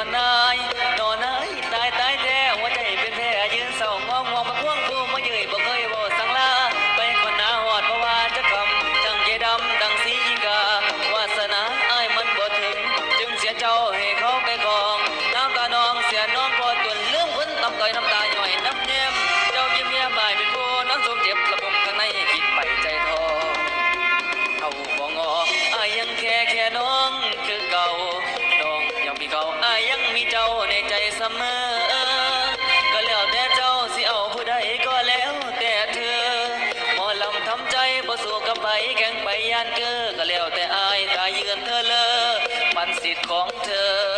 อนนายนอนนายตายตายแท้หัวใจเป็นแท้ยืนเศร้ามองมองมาพ่วงกูมาเยื่บอกเคยบอกสังลาไปคนหน้าหอดเพราะว่าจะคำจังเจดำดังสีกาวาสนาอ้มันบ่ถึง จึงเสียเจ้าให้ ก็แล้วแต่เจ้าสิเอาผู้ใดก็แล้วแต่เธอมอลำทำใจบ่สู้กับไปแข่งไปย่นเกอก็แล้วแต่อายตาเยืนเธอเลอมันสิทธิ์ของเธอ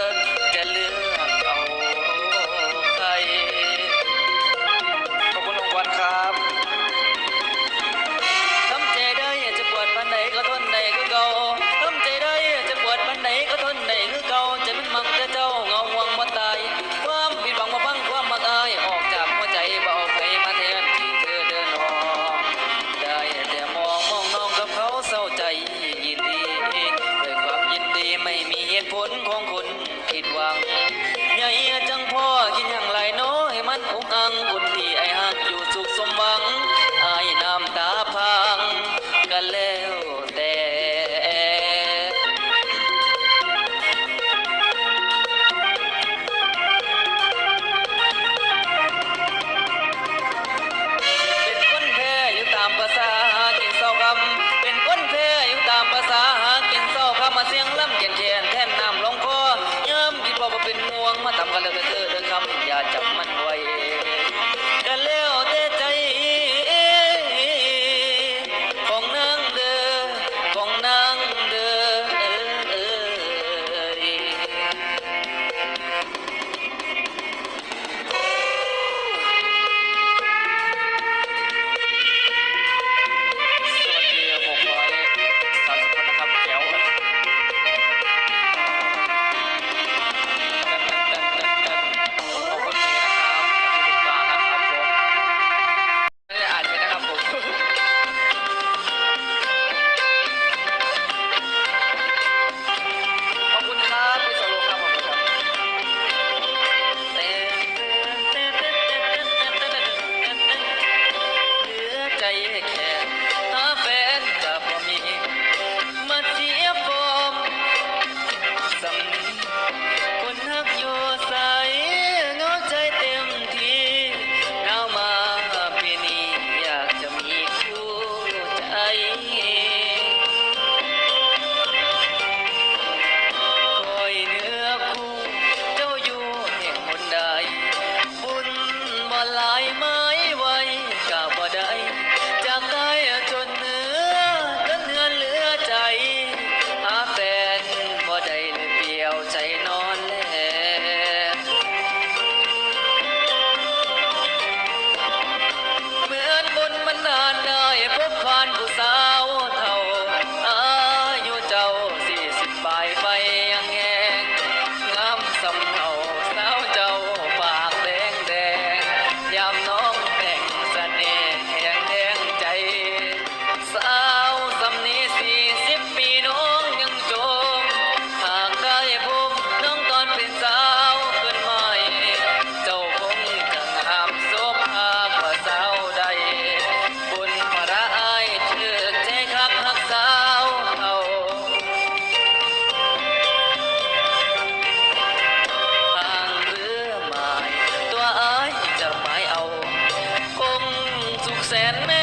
Susanne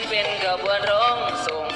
นเป็นกระบวนรองส่ง